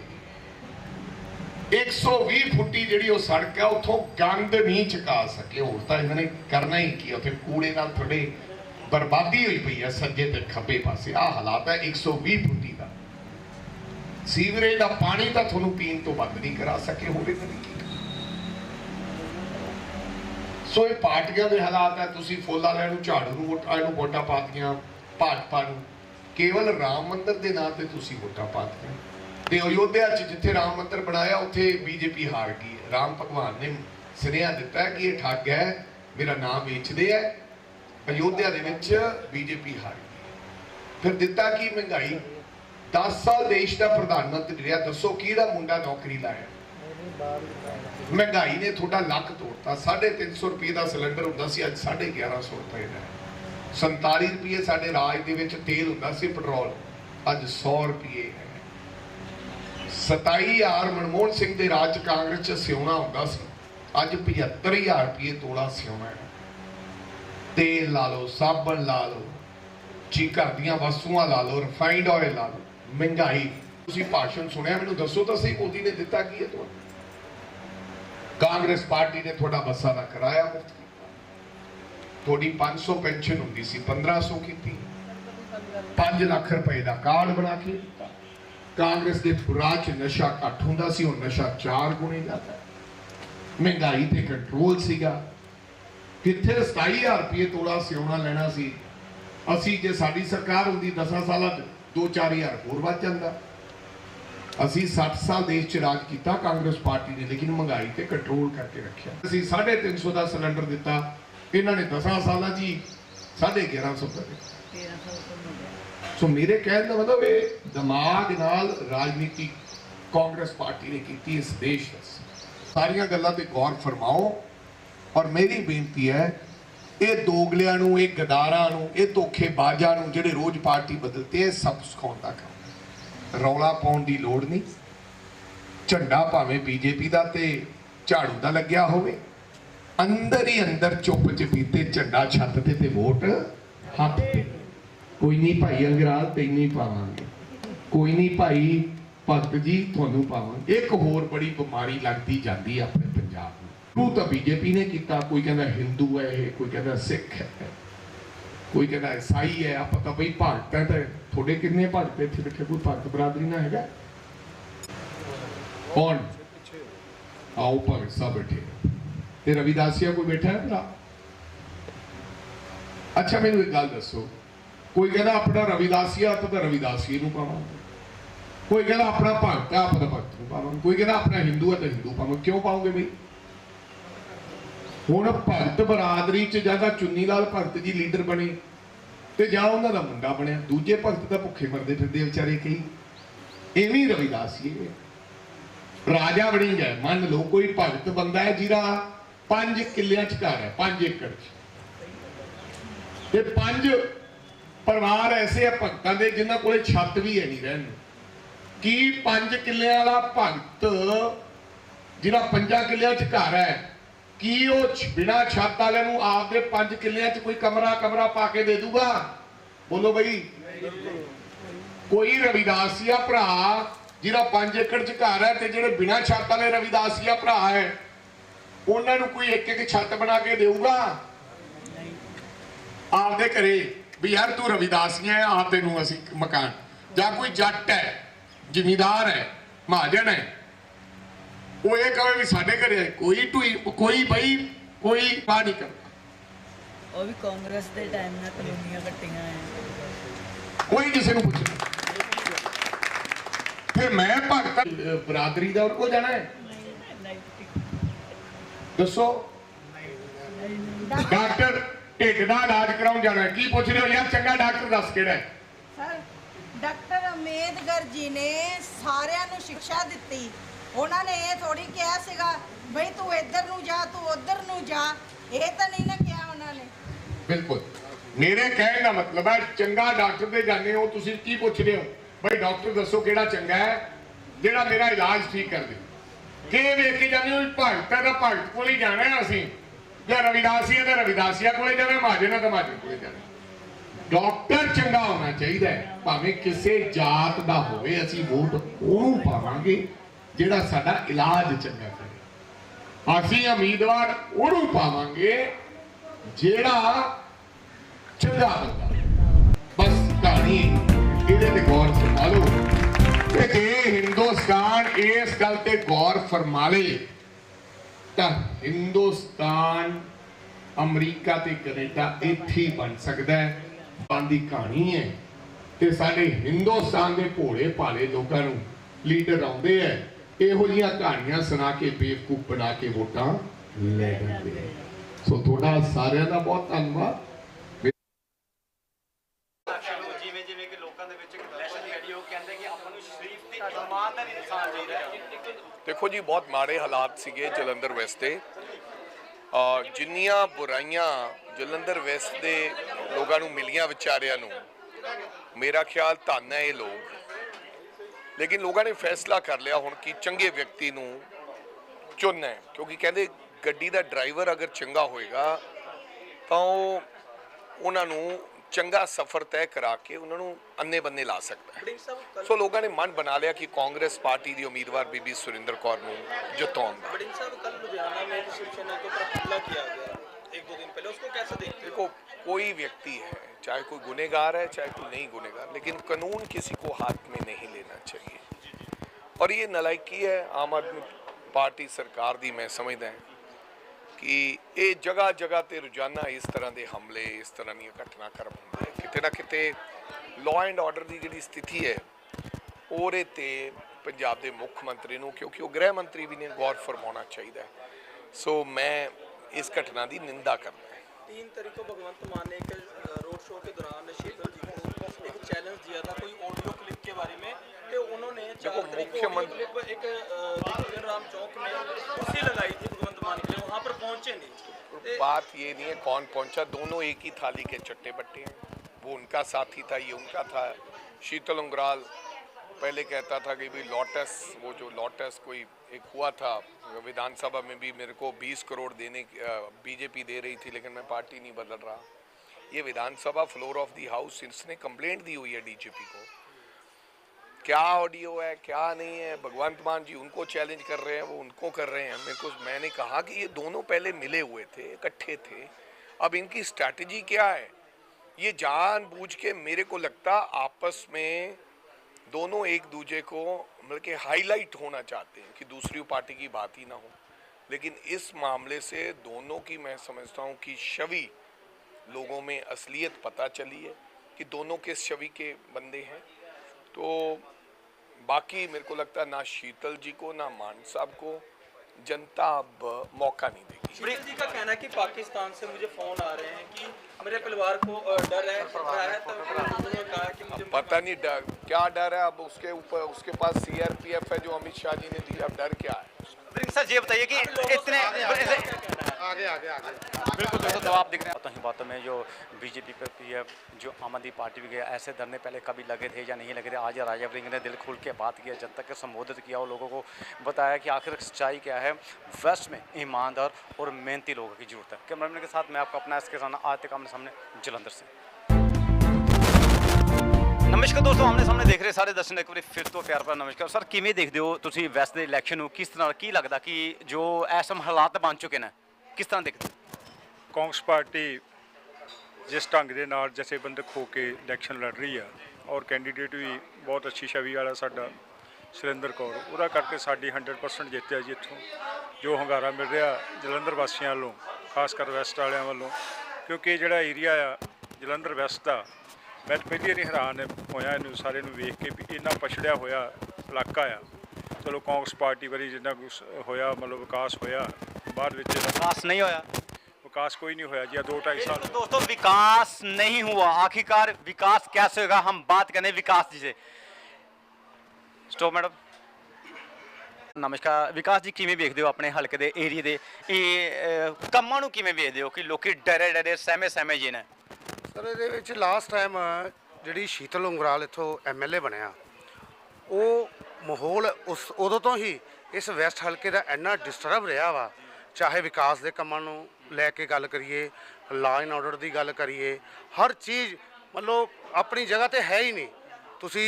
120 ਫੁੱਟੀ ਜਿਹੜੀ ਉਹ ਸੜਕ ਹੈ, ਉੱਥੋਂ ਗੰਦ ਨਹੀਂ ਚੁਕਾ ਸਕੇ। ਹੋਰ ਤਾਂ ਇਹਨਾਂ ਨੇ ਕਰਨਾ ਹੀ ਕੀ ਉੱਥੇ ਕੂੜੇ ਨਾਲ ਥੋੜੇ ਬਰਬਾਦੀ ਹੋਈ ਪਈ ਹੈ, ਸੱਜੇ ਤੇ ਖੱਬੇ ਪਾਸੇ। ਆਹ ਹਾਲਾਤ ਹੈ 120 ਫੁੱਟੀ ਦਾ। ਸੀਵਰੇਜ ਦਾ ਪਾਣੀ ਤਾਂ ਤੁਹਾਨੂੰ ਪੀਣ ਤੋਂ ਬੰਦ ਨਹੀਂ ਕਰਾ ਸਕੇ ਹੋਵੇ ਤਾਂ ਨਹੀਂ ਕੀ ਸੋ ਇਹ ਪਾਰਟੀਆਂ ਦੇ ਹਾਲਾਤ ਹੈ, ਤੁਸੀਂ ਫੁੱਲ ਵਾਲਿਆਂ ਨੂੰ, ਝਾੜੂ ਨੂੰ, ਵੋਟਾਂ ਨੂੰ, ਵੋਟਾਂ ਪਾਤੀਆਂ ਭਾਜਪਾ ਨੂੰ। ਕੇਵਲ ਰਾਮ ਮੰਦਰ ਦੇ ਨਾਂ ਤੇ ਤੁਸੀਂ ਵੋਟਾਂ ਪਾਤੀਆਂ ਤੇ ਅਯੋਧਿਆ 'ਚ ਜਿੱਥੇ ਰਾਮ ਮੰਦਰ ਬਣਾਇਆ, ਉੱਥੇ ਬੀਜੇਪੀ ਹਾਰ ਗਈ ਰਾਮ ਭਗਵਾਨ ਨੇ ਸੁਨੇਹਾ ਦਿੱਤਾ ਕਿ ਇਹ ਠੱਗ ਹੈ, ਮੇਰਾ ਨਾਮ ਵੇਚਦੇ ਹੈ। ਅਯੋਧਿਆ ਦੇ ਵਿੱਚ ਬੀਜੇਪੀ ਹਾਰ ਗਈ ਫਿਰ ਦਿੱਤਾ ਕੀ ਮਹਿੰਗਾਈ? 10 ਸਾਲ ਦੇਸ਼ ਦਾ ਪ੍ਰਧਾਨ ਮੰਤਰੀ ਰਿਹਾ, ਦੱਸੋ ਕਿਹੜਾ ਮੁੰਡਾ ਨੌਕਰੀ ਲਾਇਆ? ਮਹਿੰਗਾਈ ਨੇ ਤੁਹਾਡਾ ਲੱਕ ਤੋੜਤਾ 350 ਰੁਪਏ ਦਾ ਸਿਲੰਡਰ ਹੁੰਦਾ ਸੀ, ਅੱਜ 1150 ਰੁਪਏ ਦਾ ਹੈ। 47 ਰੁਪਏ ਸਾਡੇ ਰਾਜ ਦੇ ਵਿੱਚ ਤੇਲ ਹੁੰਦਾ ਸੀ, ਪੈਟਰੋਲ, ਅੱਜ 100 ਰੁਪਏ ਹੈ। 27000 ਮਨਮੋਹਨ ਸਿੰਘ ਦੇ ਰਾਜ ਕਾਂਗਰਸ ਚ ਸਿਉਣਾ ਹੁੰਦਾ ਸੀ, ਅੱਜ 75000 ਰੁਪਏ ਤੋਲਾ ਸਿਉਣਾ ਹੈ। ਤੇਲ ਲਾ ਲਓ, ਸਾਬਣ ਲਾ ਲਓ ਜੀ ਘਰ ਦੀਆਂ ਵਸਤੂਆਂ ਲਾ ਲਓ ਰਿਫਾਈਨਡ ਆਇਲ ਲਾ ਲਓ, ਮਹਿੰਗਾਈ। ਤੁਸੀਂ ਭਾਸ਼ਣ ਸੁਣਿਆ, ਮੈਨੂੰ ਦੱਸੋ ਤਾਂ ਸਹੀ, ਮੋਦੀ ਨੇ ਦਿੱਤਾ ਕੀ ਹੈ ਤੁਹਾਨੂੰ? ਕਾਂਗਰਸ ਪਾਰਟੀ ਨੇ ਤੁਹਾਡਾ ਬੱਸਾਂ ਦਾ ਕਿਰਾਇਆ ਮੁਫਤ ਕੀਤਾ। ਤੁਹਾਡੀ 500 ਪੈਨਸ਼ਨ ਹੁੰਦੀ ਸੀ 1500 ਕੀਤੀ। 5 ਲੱਖ ਰੁਪਏ ਦਾ ਕਾਰਡ ਬਣਾ ਕੇ ਦਿੱਤਾ। ਕਾਂਗਰਸ ਦੇ ਰਾਜ 'ਚ ਨਸ਼ਾ ਘੱਟ ਹੁੰਦਾ ਸੀ ਹੁਣ ਨਸ਼ਾ 4 ਗੁਣੇ ਜ਼ਿਆਦਾ। ਮਹਿੰਗਾਈ ਤੇ ਕੰਟਰੋਲ ਸੀਗਾ। ਕਿੱਥੇ 27000 ਰੁਪਏ ਤੋਲਾ ਸਿਉਣਾ ਲੈਣਾ ਸੀ। ਅਸੀਂ ਜੇ ਸਾਡੀ ਸਰਕਾਰ ਹੁੰਦੀ 10 ਸਾਲਾਂ 'ਚ 2-4000 ਹੋਰ ਵੱਧ ਜਾਂਦਾ। ਅਸੀਂ 60 ਸਾਲ ਦੇਸ਼ 'ਚ ਰਾਜ ਕੀਤਾ ਕਾਂਗਰਸ ਪਾਰਟੀ ਨੇ ਲੇਕਿਨ ਮਹਿੰਗਾਈ ਤੇ ਕੰਟਰੋਲ ਕਰਕੇ ਰੱਖਿਆ। ਅਸੀਂ 350 ਦਾ ਸਿਲੰਡਰ ਦਿੱਤਾ। ਇਹਨਾਂ ਨੇ 10 ਸਾਲਾਂ ਹੀ 1150 ਕਰ ਦਿੱਤਾ। ਸੋ ਮੇਰੇ ਕਹਿਣ ਦਾ ਮਤਲਬ ਇਹ ਦਿਮਾਗ ਨਾਲ ਰਾਜਨੀਤੀ ਕਾਂਗਰਸ ਪਾਰਟੀ ਨੇ ਕੀਤੀ ਇਸ ਦੇਸ਼ ਦਾ। ਸਾਰੀਆਂ ਗੱਲਾਂ ਤੇ ਗੌਰ ਫਰਮਾਓ ਔਰ ਮੇਰੀ ਬੇਨਤੀ ਹੈ ਇਹ ਦੋਗਲਿਆਂ ਨੂੰ ਇਹ ਗਦਾਰਾਂ ਨੂੰ ਇਹ ਧੋਖੇਬਾਜ਼ਾਂ ਨੂੰ ਜਿਹੜੇ ਰੋਜ਼ ਪਾਰਟੀ ਬਦਲਦੇ ਇਹ ਸਭ ਸਿਖਾਉਣ ਦਾ। ਰੌਲਾ ਪਾਉਣ ਦੀ ਲੋੜ ਨਹੀਂ। ਝੰਡਾ ਭਾਵੇਂ ਬੀਜੇਪੀ ਦਾ ਤੇ ਝਾੜੂ ਦਾ ਲੱਗਿਆ ਹੋਵੇ, ਅੰਦਰ ਹੀ ਅੰਦਰ ਚੁੱਪ ਚਪੀਤੇ ਝੰਡਾ ਛੱਤ ਤੇ ਤੇ ਵੋਟ। ਹੱਥ ਤੇ ਕੋਈ ਨਹੀਂ ਭਾਈ ਅੰਗਰਾਲ ਤੈਨੂੰ ਹੀ ਪਾਵਾਂਗੇ। ਕੋਈ ਨਹੀਂ ਭਾਈ ਭਗਤ ਜੀ, ਤੁਹਾਨੂੰ ਪਾਵਾਂਗੇ। ਇੱਕ ਹੋਰ ਬੜੀ ਬਿਮਾਰੀ ਲੱਗਦੀ ਜਾਂਦੀ ਹੈ ਆਪਣੇ ਪੰਜਾਬ ਨੂੰ। ਤੂੰ ਤਾਂ ਬੀਜੇਪੀ ਨੇ ਕੀਤਾ, ਕੋਈ ਕਹਿੰਦਾ ਹਿੰਦੂ ਹੈ ਇਹ ਕੋਈ ਕਹਿੰਦਾ ਸਿੱਖ ਹੈ, ਕੋਈ ਕਹਿੰਦਾ ਈਸਾਈ ਹੈ, ਆਪਾਂ ਤਾਂ ਬਈ ਭਾਰਤ ਹੈ ਤੇ ਤੁਹਾਡੇ ਕਿੰਨੇ ਭਗਤ ਇੱਥੇ ਬੈਠੇ? ਕੋਈ ਭਗਤ ਬਰਾਦਰੀ ਨਾ ਹੈਗਾ? ਕੌਣ? ਆਓ ਭਗਤ ਸਾਹਿਬ ਬੈਠੇ ਤੇ ਰਵਿਦਾਸੀਆ ਕੋਈ ਬੈਠਾ ਹੈ ਭਰਾ? ਅੱਛਾ, ਮੈਨੂੰ ਇੱਕ ਗੱਲ ਦੱਸੋ। ਕੋਈ ਕਹਿੰਦਾ ਆਪਣਾ ਰਵਿਦਾਸੀਆ ਤਾਂ ਤਾਂ ਰਵਿਦਾਸੀਏ ਨੂੰ ਪਾਵਾਂਗੇ। ਕੋਈ ਕਹਿੰਦਾ ਆਪਣਾ ਭਗਤ ਆ ਆਪਣਾ ਭਗਤ ਨੂੰ ਪਾਵਾਂਗੇ। ਕੋਈ ਕਹਿੰਦਾ ਆਪਣਾ ਹਿੰਦੂ ਹੈ ਤਾਂ ਹਿੰਦੂ ਪਾਵਾਂਗੇ। ਕਿਉਂ ਪਾਓਗੇ ਬਈ? ਹੁਣ ਭਗਤ ਬਰਾਦਰੀ ਚ ਜ਼ਿਆਦਾ ਚੁੰਨੀ ਲਾਲ ਭਗਤ ਜੀ ਲੀਡਰ ਬਣੇ। ਤੇ ਜਾਂ ਉਹਨਾਂ ਦਾ ਮੁੰਡਾ ਬਣਿਆ, ਦੂਜੇ ਭਗਤ ਤਾਂ ਭੁੱਖੇ ਮਰਦੇ ਫਿਰਦੇ ਵਿਚਾਰੇ ਕਈ। ਐਵੇਂ ਰਵਿਦਾਸ ਜੀ ਰਾਜਾ ਬਣੀ ਗਿਆ ਮੰਨ ਲਓ ਕੋਈ ਭਗਤ ਬੰਦਾ ਹੈ ਜਿਹਦਾ ਪੰਜ ਕਿੱਲਿਆਂ ਚ ਘਰ ਹੈ, ਪੰਜ ਏਕੜ ਚ। ਤੇ ਪੰਜ ਪਰਿਵਾਰ ਐਸੇ ਆ ਭਗਤਾਂ ਦੇ ਜਿਨ੍ਹਾਂ ਕੋਲੇ ਛੱਤ ਵੀ ਹੈ ਨਹੀਂ ਰਹਿਣ ਨੂੰ। ਕੀ 5 ਕਿੱਲਿਆਂ ਵਾਲਾ ਭਗਤ ਜਿਹੜਾ ਪੰਜਾਂ ਕਿੱਲਿਆਂ ਚ ਘਰ ਹੈ ਕੀ ਉਹ ਛ- ਬਿਨਾਂ ਛੱਤ ਵਾਲਿਆਂ ਨੂੰ ਆਪਦੇ 5 ਕਿੱਲਿਆਂ ਚ ਕੋਈ ਕਮਰਾ ਕਮਰਾ ਪਾ ਕੇ ਦੇ ਦੂਗਾ? ਬੋਲੋ ਬਈ। ਕੋਈ ਰਵਿਦਾਸੀਆ ਭਰਾ, ਜਿਹਦਾ 5 ਏਕੜ ਚ ਘਰ ਹੈ ਤੇ ਜਿਹੜੇ ਬਿਨਾਂ ਛੱਤ ਵਾਲੇ ਰਵਿਦਾਸੀਆ ਭਰਾ ਹੈ, ਉਹਨਾਂ ਨੂੰ ਕੋਈ ਇੱਕ ਇੱਕ ਛੱਤ ਬਣਾ ਕੇ ਦੇਊਗਾ? ਆਪਦੇ ਘਰੇ ਵੀ ਯਾਰ ਤੂੰ ਰਵਿਦਾਸੀਆ ਹੈ ਆਪਦੇ ਨੂੰ ਅਸੀਂ ਮਕਾਨ। ਜਾਂ ਕੋਈ ਜੱਟ ਹੈ, ਜ਼ਿਮੀਦਾਰ ਹੈ, ਮਹਾਜਨ ਹੈ ਉਹ ਇਹ ਕਹੇ ਵੀ ਸਾਡੇ ਘਰੇ ਕੋਈ ਟੂਈ ਕੋਈ ਬਈ ਕੋਈ ਪਾ ਨਹੀਂ ਕਰਦਾ। ਉਹ ਵੀ ਕਾਂਗਰਸ ਦੇ ਟਾਈਮ ਨਾਲ ਕਲੋਨੀਆਂ ਕੱਟੀਆਂ ਐ। ਕੋਈ ਕਿਸੇ ਨੂੰ ਪੁੱਛ। ਫਿਰ ਮੈਂ ਭਗਤ ਬਰਾਦਰੀ ਦਾ ਕੋ ਜਾਣਾ ਹੈ? ਦੱਸੋ। ਡਾਕਟਰ ਢਿੱਡ ਦਾ ਇਲਾਜ ਕਰਾਉਣ ਜਾਣਾ ਹੈ। ਕੀ ਪੁੱਛ ਰਹੇ ਹੋ? ਯਾਰ ਚੰਗਾ ਡਾਕਟਰ ਦੱਸ ਕਿਹੜਾ ਹੈ? ਸਰ ਡਾਕਟਰ ਅੰਬੇਦਕਰ ਜੀ ਨੇ ਸਾਰਿਆਂ ਨੂੰ ਸਿੱਖਿਆ ਦਿੱਤੀ। ਉਹਨਾਂ ਨੇ ਇਹ ਥੋੜੀ ਕਿਹਾ ਸੀਗਾ, ਬਈ ਤੂੰ ਇੱਧਰ ਨੂੰ ਜਾ, ਤੂੰ ਉੱਧਰ ਨੂੰ ਜਾ। ਇਹ ਤਾਂ ਨਹੀਂ ਨਾ ਕਿਹਾ ਉਹਨਾਂ ਨੇ। ਬਿਲਕੁਲ। ਮੇਰੇ ਕਹਿਣ ਦਾ ਮਤਲਬ ਹੈ, ਚੰਗਾ ਡਾਕਟਰ ਦੇ ਜਾਣੇ ਹੋ, ਤੁਸੀਂ ਕੀ ਪੁੱਛਦੇ ਹੋ? ਬਈ ਡਾਕਟਰ ਦੱਸੋ ਕਿਹੜਾ ਚੰਗਾ ਹੈ, ਜਿਹੜਾ ਮੇਰਾ ਇਲਾਜ ਠੀਕ ਕਰ ਦੇ। ਕਿਵੇਂ ਵੇਖ ਕੇ ਜਾਂਦੇ ਹੋ ਭਗਤ ਹੈ ਭਗਤ ਕੋਲ ਹੀ ਜਾਣਾ ਹੈ ਅਸੀਂ। ਜਾਂ ਰਵਿਦਾਸੀਆ ਤਾਂ ਰਵਿਦਾਸੀਆ ਕੋਲੇ ਜਾਣਾ, ਮਹਾਜਨ ਹੈ ਤਾਂ ਕੋਲੇ ਜਾਣਾ। ਡਾਕਟਰ ਚੰਗਾ ਹੋਣਾ ਚਾਹੀਦਾ ਭਾਵੇਂ ਕਿਸੇ ਜਾਤ ਦਾ ਹੋਵੇ, ਅਸੀਂ ਵੋਟ ਉਹਨੂੰ ਪਾਵਾਂਗੇ। ਜਿਹੜਾ ਸਾਡਾ ਇਲਾਜ ਚੰਗਾ ਕਰੇ। ਅਸੀਂ ਉਮੀਦਵਾਰ ਉਹਨੂੰ ਪਾਵਾਂਗੇ ਜਿਹੜਾ ਚੰਗਾ ਬੰਦਾ। ਬਸ ਕਹਾਣੀ ਇਹਦੇ ਤੇ ਗੌਰ ਫਰਮਾ ਲਓ। ਕਿ ਜੇ ਹਿੰਦੁਸਤਾਨ ਇਸ ਗੱਲ ਤੇ ਗੌਰ ਫਰਮਾ ਲੇ, ਤਾਂ ਹਿੰਦੁਸਤਾਨ ਅਮਰੀਕਾ ਤੇ ਕੈਨੇਡਾ ਇੱਥੇ ਹੀ ਬਣ ਸਕਦਾ ਹੈ। ਬੰਦੀ ਕਹਾਣੀ ਹੈ ਤੇ ਸਾਡੇ ਹਿੰਦੁਸਤਾਨ ਦੇ ਭੋਲੇ ਭਾਲੇ ਲੋਕਾਂ ਨੂੰ ਲੀਡਰ ਆਉਂਦੇ ਐ ਇਹੋ ਜਿਹੀਆਂ ਕਹਾਣੀਆਂ ਸੁਣਾ ਕੇ ਬੇਵਕੂਫ ਬਣਾ ਕੇ ਵੋਟਾਂ ਲੈ ਜਾਂਦੇ ਸੋ ਤੁਹਾਡਾ ਸਾਰਿਆਂ ਦਾ ਬਹੁਤ ਧੰਨਵਾਦ। ਜਿਵੇਂ ਜਿਵੇਂ ਕਿ ਲੋਕਾਂ ਦੇ ਵਿੱਚ ਇੱਕ ਦਹਿਸ਼ਤ ਜਿਹੜੀ ਉਹ ਕਹਿੰਦੇ ਕਿ ਆਪਾਂ ਨੂੰ ਸ਼ਰੀਫ ਤੇ ਇਮਾਨਦਾਰ ਇਨਸਾਨ ਚਾਹੀਦਾ ਹੈ ਦੇਖੋ ਜੀ ਬਹੁਤ ਮਾੜੇ ਹਾਲਾਤ ਸੀਗੇ ਜਲੰਧਰ ਵੈਸਟ ਦੇ। ਜਿੰਨੀਆਂ ਬੁਰਾਈਆਂ ਜਲੰਧਰ ਵੈਸਟ ਦੇ ਲੋਕਾਂ ਨੂੰ ਮਿਲੀਆਂ ਵਿਚਾਰਿਆਂ ਨੂੰ ਮੇਰਾ ਖਿਆਲ ਧੰਨ ਹੈ ਇਹ ਲੋਕ। ਲੇਕਿਨ ਲੋਕਾਂ ਨੇ ਫੈਸਲਾ ਕਰ ਲਿਆ ਹੁਣ ਕਿ ਚੰਗੇ ਵਿਅਕਤੀ ਨੂੰ ਚੁਣਨਾ ਹੈ ਕਿਉਂਕਿ ਕਹਿੰਦੇ ਗੱਡੀ ਦਾ ਡਰਾਈਵਰ ਅਗਰ ਚੰਗਾ ਹੋਏਗਾ ਤਾਂ ਉਹ ਉਹਨਾਂ ਨੂੰ ਚੰਗਾ ਸਫ਼ਰ ਤੈਅ ਕਰਾ ਕੇ ਉਹਨਾਂ ਨੂੰ ਅੰਨੇ ਬੰਨੇ ਲਾ ਸਕਦਾ ਹੈ ਸੋ ਲੋਕਾਂ ਨੇ ਮਨ ਬਣਾ ਲਿਆ ਕਿ ਕਾਂਗਰਸ ਪਾਰਟੀ ਦੀ ਉਮੀਦਵਾਰ ਬੀਬੀ ਸੁਰਿੰਦਰ ਕੌਰ ਨੂੰ ਜਿਤਾਉਣ ਦਾ बड़िंग साहब कल लुधियाना में एक शिवसेना के ऊपर हमला किया गया एक दो दिन पहले उसको कैसे देखते हो देखो कोई व्यक्ति है चाहे कोई गुनेगार है चाहे कोई नहीं गुनेगार लेकिन कानून किसी को हाथ में नहीं लेना चाहिए और ये नलायकी है आम आदमी पार्टी सरकार ਦੀ ਮੈਂ ਸਮਝਦਾ ਹਾਂ ਕਿ ਇਹ ਜਗ੍ਹਾ ਜਗ੍ਹਾ ਤੇ ਰੋਜ਼ਾਨਾ ਇਸ ਤਰ੍ਹਾਂ ਦੇ ਹਮਲੇ ਇਸ ਤਰ੍ਹਾਂ ਦੀਆਂ ਘਟਨਾਕ੍ਰਮ ਹੁੰਦੇ ਆ। ਕਿਤੇ ਨਾ ਕਿਤੇ ਲਾਅ ਐਂਡ ਆਰਡਰ ਦੀ ਜਿਹੜੀ ਸਥਿਤੀ ਹੈ ਉਹਦੇ ਤੇ ਪੰਜਾਬ ਦੇ ਮੁੱਖ ਮੰਤਰੀ ਨੂੰ ਕਿਉਂਕਿ ਉਹ ਗ੍ਰਹਿ ਮੰਤਰੀ ਵੀ ਨੇ ਗੌਰ ਫਰਮਾਉਣਾ ਚਾਹੀਦਾ ਹੈ ਸੋ ਮੈਂ ਇਸ ਘਟਨਾ ਦੀ ਨਿੰਦਾ ਕਰਦਾ ਹਾਂ तीन तारीख को भगवंत मान ने एक अ, रोड शो के दौरान शीतल जी को एक चैलेंज दिया के बारे में तो उन्होंने देखो, को मुख्यमंत्री- एक राम चौक में कुर्सी लगाई थी भगवंत मान के लिए वहाँ पर पहुँचे नहीं। बात ये नहीं है कौन पहुँचा दोनों एक ही थाली के चट्टे बट्टे हैं। वो उनका साथी था ये उनका था। शीतल उंगराल पहले कहता था कि भाई लोटस वो जो लोटस कोई एक हुआ था विधानसभा में भी मेरे को 20 करोड़ देने बीजेपी दे रही थी लेकिन मैं पार्टी नहीं बदल रहा। ये विधानसभा फ्लोर ऑफ़ दी हाउस इसने कंप्लेंट दी हुई है डीजीपी को। क्या ऑडियो है, क्या नहीं है? भगवंत मान जी उनको चैलेंज कर रहे हैं, वो उनको कर रहे हैं। मेरे को, मैंने कहा कि ये दोनों पहले मिले हुए थे, इकट्ठे थे। अब इनकी स्ट्रैटेजी क्या है? ये जानबूझ के मेरे को लगता आपस में दोनों एक दूजे को मतलब कि हाईलाइट होना चाहते हैं कि दूसरी पार्टी की बात ही ना हो। लेकिन इस मामले से दोनों की मैं समझता हूँ कि छवि लोगों में असलियत पता चली है कि दोनों किस छवि के बंदे हैं। तो बाकी मेरे को लगता है ना शीतल जी को ना मान साहब को जनता अब मौका नहीं देगी। शीतल जी का कहना है कि पाकिस्तान से मुझे फ़ोन आ रहे हैं कि मेरे परिवार को डर है खतरा है तब उन्होंने कहा कि मुझे पता नहीं डर क्या डर है अब उसके ऊपर उसके पास सीआरपीएफ है जो अमित शाह जी ने दिया अब डर क्या है? सर ये बताइए कि इतने बिल्कुल दोस्तों तो आप दिख रहे हैं बातों ही बातों में जो बीजेपी पे पीएफ जो आम आदमी पार्टी भी गया ऐसे धरने पहले कभी लगे थे या नहीं लगे थे आज राजा वृंग ने दिल खुल के बात किया जनता के संबोधित किया और लोगों को बताया कि आखिर सच्चाई क्या है वेस्ट में ईमानदार और मेहनती लोगों की जरूरत है कैमरामैन के साथ मैं आपका अपना इसके सामने आते काम सामने जलंधर से ਨਮਸਕਾਰ ਦੋਸਤੋ ਆਮਨੇ ਸਾਹਮਣੇ ਦੇਖ ਰਹੇ ਸਾਰੇ ਦਰਸ਼ਕ ਇੱਕ ਵਾਰੀ ਫਿਰ ਤੋਂ ਪਿਆਰ ਭਰਾ ਨਮਸਕਾਰ ਸਰ ਕਿਵੇਂ ਦੇਖਦੇ ਹੋ ਤੁਸੀਂ ਵੈਸਟ ਦੇ ਇਲੈਕਸ਼ਨ ਨੂੰ ਕਿਸ ਤਰ੍ਹਾਂ ਕੀ ਲੱਗਦਾ ਕਿ ਜੋ ਐਸਮ ਹਾਲਾਤ ਬਣ ਚੁੱਕੇ ਨੇ ਕਿਸ ਤਰ੍ਹਾਂ ਦੇਖਦੇ ਕਾਂਗਰਸ ਪਾਰਟੀ ਜਿਸ ਢੰਗ ਦੇ ਨਾਲ ਜਥੇਬੰਦਕ ਹੋ ਕੇ ਇਲੈਕਸ਼ਨ ਲੜ ਰਹੀ ਆ ਔਰ ਕੈਂਡੀਡੇਟ ਵੀ ਬਹੁਤ ਅੱਛੀ ਛਵੀ ਵਾਲਾ ਸਾਡਾ ਸੁਰਿੰਦਰ ਕੌਰ, ਉਹਦਾ ਕਰਕੇ ਸਾਡੀ 100% ਜਿੱਤ ਹੈ ਜੀ ਇੱਥੋਂ। ਜੋ ਹੰਗਾਰਾ ਮਿਲ ਰਿਹਾ ਜਲੰਧਰ ਵਾਸੀਆਂ ਵੱਲੋਂ, ਖਾਸ ਕਰ ਵੈਸਟ ਵਾਲਿਆਂ ਵੱਲੋਂ, ਕਿਉਂਕਿ ਜਿਹੜਾ ਏਰੀਆ ਆ ਜਲੰਧਰ ਵੈਸਟ ਦਾ, ਮੈਂ ਤਾਂ ਪਹਿਲੀ ਵਾਰੀ ਹੈਰਾਨ ਹੋਇਆ ਇਹਨੂੰ ਸਾਰੇ ਨੂੰ ਵੇਖ ਕੇ ਵੀ ਇੰਨਾ ਪਛੜਿਆ ਹੋਇਆ ਇਲਾਕਾ ਆ। ਚਲੋ ਕਾਂਗਰਸ ਪਾਰਟੀ ਵਾਰੀ ਜਿੰਨਾ ਕੁਛ ਹੋਇਆ, ਮਤਲਬ ਵਿਕਾਸ ਹੋਇਆ ਬਾਅਦ ਵਿੱਚ ਇਹਦਾ विकास नहीं होया ਵਿਕਾਸ ਕੋਈ ਨਹੀਂ ਹੋਇਆ ਜੀ ਆਹ ਦੋ ਢਾਈ ਸਾਲ तो दोस्तों विकास नहीं हुआ आखिरकार विकास कैसे होगा हम बात करें विकास जी से स्टॉप मैडम ਨਮਸਕਾਰ ਵਿਕਾਸ ਜੀ ਕਿਵੇਂ ਵੇਖਦੇ ਹੋ ਆਪਣੇ ਹਲਕੇ ਦੇ ਏਰੀਆ ਦੇ ਇਹ ਅਹ, ਕੰਮਾਂ ਨੂੰ ਕਿਵੇਂ ਵੇਖਦੇ ਹੋ ਕਿ ਲੋਕੀ ਡਰੇ ਡਰੇ ਸਹਿਮੇ ਸਹਿਮੇ ਜੀ ਨੇ ਸਰ ਇਹਦੇ ਵਿੱਚ ਲਾਸਟ ਟਾਈਮ ਜਿਹੜੀ ਸ਼ੀਤਲ ਉਂਗਰਾਲ ਇੱਥੋਂ ਐਮਐਲਏ ਬਣਿਆ ਉਹ ਮਾਹੌਲ ਉਸ ਉਦੋਂ ਤੋਂ ਹੀ ਇਸ ਵੈਸਟ ਹਲਕੇ ਦਾ ਇੰਨਾ ਡਿਸਟਰਬ ਰਿਹਾ ਵਾ ਚਾਹੇ ਵਿਕਾਸ ਦੇ ਕੰਮਾਂ ਨੂੰ ਲੈ ਕੇ ਗੱਲ ਕਰੀਏ ਲਾ ਐਂਡ ਆਰਡਰ ਦੀ ਗੱਲ ਕਰੀਏ, ਹਰ ਚੀਜ਼ ਮਤਲਬ ਆਪਣੀ ਜਗ੍ਹਾ ਤੇ ਹੈ ਹੀ ਨਹੀਂ। ਤੁਸੀਂ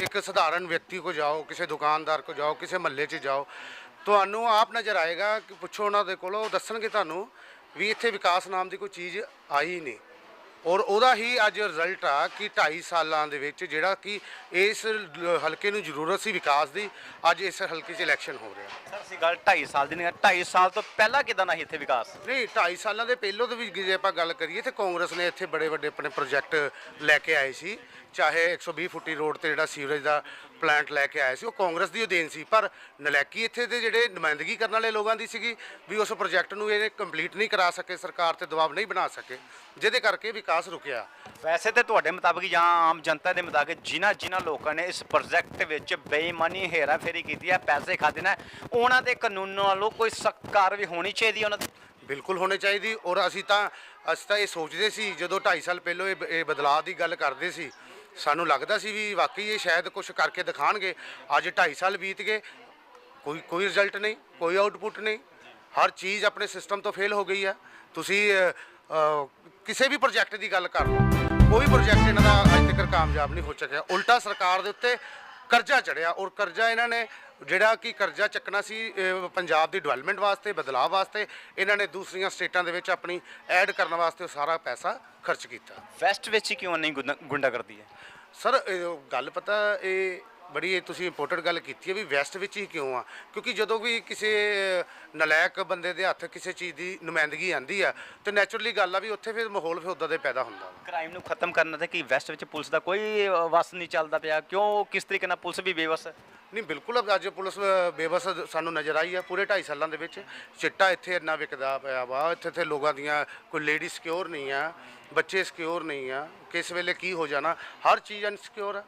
ਇੱਕ ਸਧਾਰਨ ਵਿਅਕਤੀ ਕੋ ਜਾਓ, ਕਿਸੇ ਦੁਕਾਨਦਾਰ ਕੋ ਜਾਓ, ਕਿਸੇ ਮਹੱਲੇ 'ਚ ਜਾਓ, ਤੁਹਾਨੂੰ ਆਪ ਨਜ਼ਰ ਆਏਗਾ ਕਿ ਪੁੱਛੋ ਉਹਨਾਂ ਦੇ ਕੋਲੋਂ ਦੱਸਣਗੇ ਤੁਹਾਨੂੰ ਵੀ ਇੱਥੇ ਵਿਕਾਸ ਨਾਮ ਦੀ ਕੋਈ ਚੀਜ਼ ਆਈ ਨਹੀਂ। ਔਰ ਉਹਦਾ ਹੀ ਅੱਜ ਰਿਜ਼ਲਟ ਆ ਕਿ 2.5 ਸਾਲਾਂ ਦੇ ਵਿੱਚ ਜਿਹੜਾ ਕਿ ਇਸ ਲ- ਹਲਕੇ ਨੂੰ ਜ਼ਰੂਰਤ ਸੀ ਵਿਕਾਸ ਦੀ ਅੱਜ ਇਸ ਹਲਕੇ 'ਚ ਇਲੈਕਸ਼ਨ ਹੋ ਰਿਹਾ। ਸਰ ਅਸੀਂ ਗੱਲ 2.5 ਸਾਲ ਦੀ ਨਹੀਂ 2.5 ਸਾਲ ਤੋਂ ਪਹਿਲਾਂ ਕਿਦਾਂ ਨਹੀਂ ਇੱਥੇ ਵਿਕਾਸ? ਨਹੀਂ 2.5 ਸਾਲਾਂ ਦੇ ਪਹਿਲੋਂ ਤੋਂ ਵੀ ਜੇ ਆਪਾਂ ਗੱਲ ਕਰੀਏ ਤੇ ਕਾਂਗਰਸ ਨੇ ਇੱਥੇ ਬੜੇ ਵੱਡੇ ਆਪਣੇ ਪ੍ਰੋਜੈਕਟ ਲੈ ਕੇ ਆਏ ਸੀ। ਚਾਹੇ 120 ਫੁੱਟੀ ਰੋਡ ਤੇ ਜਿਹੜਾ ਸੀਵਰੇਜ ਦਾ ਪਲਾਂਟ ਲੈ ਕੇ ਆਏ ਸੀ ਉਹ ਕਾਂਗਰਸ ਦੀ ਉਹ ਦੇਣ ਸੀ ਪਰ ਨਲਾਇਕੀ ਇੱਥੇ ਦੇ ਜਿਹੜੇ ਨੁਮਾਇੰਦਗੀ ਕਰਨ ਵਾਲੇ ਲੋਕਾਂ ਦੀ ਸੀਗੀ ਵੀ ਉਸ ਪ੍ਰੋਜੈਕਟ ਨੂੰ ਇਹ ਕੰਪਲੀਟ ਨਹੀਂ ਕਰਾ ਸਕੇ ਸਰਕਾਰ ਤੇ ਦਬਾਅ ਨਹੀਂ ਬਣਾ ਸਕੇ ਜਿਹਦੇ ਕਰਕੇ ਵਿਕਾਸ ਰੁਕਿਆ। ਵੈਸੇ ਤੇ ਤੁਹਾਡੇ ਮੁਤਾਬਿਕ ਜਾਂ ਆਮ ਜਨਤਾ ਦੇ ਮੁਤਾਬਿਕ ਜਿਨ੍ਹਾਂ ਜਿਨ੍ਹਾਂ ਲੋਕਾਂ ਨੇ ਇਸ ਪ੍ਰੋਜੈਕਟ ਵਿੱਚ ਬੇਈਮਾਨੀ ਹੇਰਾਫੇਰੀ ਕੀਤੀ ਹੈ ਪੈਸੇ ਖਾਦੇ ਨੇ ਉਹਨਾਂ ਦੇ ਕਾਨੂੰਨਾਂ ਵੱਲੋਂ ਕੋਈ ਸਖਤ ਕਾਰਵਾਈ ਹੋਣੀ ਚਾਹੀਦੀ ਉਹਨਾਂ ਤੇ ਬਿਲਕੁਲ ਹੋਣੇ ਚਾਹੀਦੀ ਔਰ ਅਸੀਂ ਤਾਂ ਅਸੀਂ ਤਾਂ ਇਹ ਸੋਚਦੇ ਸੀ ਜਦੋਂ 2.5 ਸਾਲ ਪਹਿਲਾਂ ਇਹ ਬਦਲਾਅ ਦੀ ਗੱਲ ਕਰਦੇ ਸੀ ਸਾਨੂੰ ਲੱਗਦਾ ਸੀ ਵੀ ਵਾਕਈ ਇਹ ਸ਼ਾਇਦ ਕੁਝ ਕਰਕੇ ਦਿਖਾਣਗੇ। ਅੱਜ 2.5 ਸਾਲ ਬੀਤ ਗਏ, ਕੋਈ ਕੋਈ ਰਿਜ਼ਲਟ ਨਹੀਂ, ਕੋਈ ਆਊਟਪੁੱਟ ਨਹੀਂ। ਹਰ ਚੀਜ਼ ਆਪਣੇ ਸਿਸਟਮ ਤੋਂ ਫੇਲ ਹੋ ਗਈ ਹੈ ਤੁਸੀਂ ਕਿਸੇ ਵੀ ਪ੍ਰੋਜੈਕਟ ਦੀ ਗੱਲ ਕਰ ਲਓ, ਕੋਈ ਪ੍ਰੋਜੈਕਟ ਇਹਨਾਂ ਦਾ ਅੱਜ ਤੱਕ ਕਾਮਯਾਬ ਨਹੀਂ ਹੋ ਸਕਿਆ। ਉਲਟਾ ਸਰਕਾਰ ਦੇ ਉੱਤੇ ਕਰਜ਼ਾ ਚੜਿਆ ਔਰ ਕਰਜ਼ਾ ਇਹਨਾਂ ਨੇ ਜਿਹੜਾ ਕਿ ਕਰਜ਼ਾ ਚੱਕਣਾ ਸੀ ਪੰਜਾਬ ਦੀ ਡਿਵੈਲਪਮੈਂਟ ਵਾਸਤੇ ਬਦਲਾਅ ਵਾਸਤੇ ਇਹਨਾਂ ਨੇ ਦੂਸਰੀਆਂ ਸਟੇਟਾਂ ਦੇ ਵਿੱਚ ਆਪਣੀ ਐਡ ਕਰਨ ਵਾਸਤੇ ਉਹ ਸਾਰਾ ਪੈਸਾ ਖਰਚ ਕੀਤਾ। ਵੈਸਟ ਵਿੱਚ ਹੀ ਕਿਉਂ ਨਹੀਂ ਗੁੰਡਾ- ਗੁੰਡਾਗਰਦੀ ਹੈ? ਸਰ ਇਹ ਗੱਲ ਪਤਾ ਇਹ ਬੜੀ ਤੁਸੀਂ ਇੰਪੋਰਟੈਂਟ ਗੱਲ ਕੀਤੀ ਹੈ ਵੀ ਵੈਸਟ ਵਿੱਚ ਹੀ ਕਿਉਂ ਆ? ਕਿਉਂਕਿ ਜਦੋਂ ਵੀ ਕਿਸੇ ਨਲਾਇਕ ਬੰਦੇ ਦੇ ਹੱਥ ਕਿਸੇ ਚੀਜ਼ ਦੀ ਨੁਮਾਇੰਦਗੀ ਆਂਦੀ ਆ ਤੇ ਨੈਚੁਰਲੀ ਗੱਲ ਆ ਵੀ ਉੱਥੇ ਫਿਰ ਮਾਹੌਲ ਫਿਰ ਉਦਾਂ ਦੇ ਪੈਦਾ ਹੁੰਦਾ ਕ੍ਰਾਈਮ ਨੂੰ ਖਤਮ ਕਰਨਾ ਤੇ ਕਿ ਵੈਸਟ ਵਿੱਚ ਪੁਲਿਸ ਦਾ ਕੋਈ ਵਸ ਨਹੀਂ ਚੱਲਦਾ ਪਿਆ? ਕਿਉਂ ਕਿਸ ਤਰੀਕੇ ਨਾਲ ਪੁਲਿਸ ਵੀ ਬੇਵਸ ਹੈ? ਨਹੀਂ ਬਿਲਕੁਲ ਅੱਜ ਪੁਲਿਸ ਬੇਬਸ ਸਾਨੂੰ ਨਜ਼ਰ ਆਈ ਆ ਪੂਰੇ 2.5 ਸਾਲਾਂ ਦੇ ਵਿੱਚ। ਚਿੱਟਾ ਇੱਥੇ ਇੰਨਾ ਵਿਕਦਾ ਪਿਆ ਵਾ ਇੱਥੇ ਤੇ ਲੋਕਾਂ ਦੀਆਂ ਕੋਈ ਲੇਡੀ ਸਿਕਿਉਰ ਨਹੀਂ ਆ ਬੱਚੇ ਸਿਕਿਉਰ ਨਹੀਂ ਆ ਕਿਸ ਵੇਲੇ ਕੀ ਹੋ ਜਾਣਾ? ਹਰ ਚੀਜ਼ ਅਨਸਿਕਿਉਰ ਆ।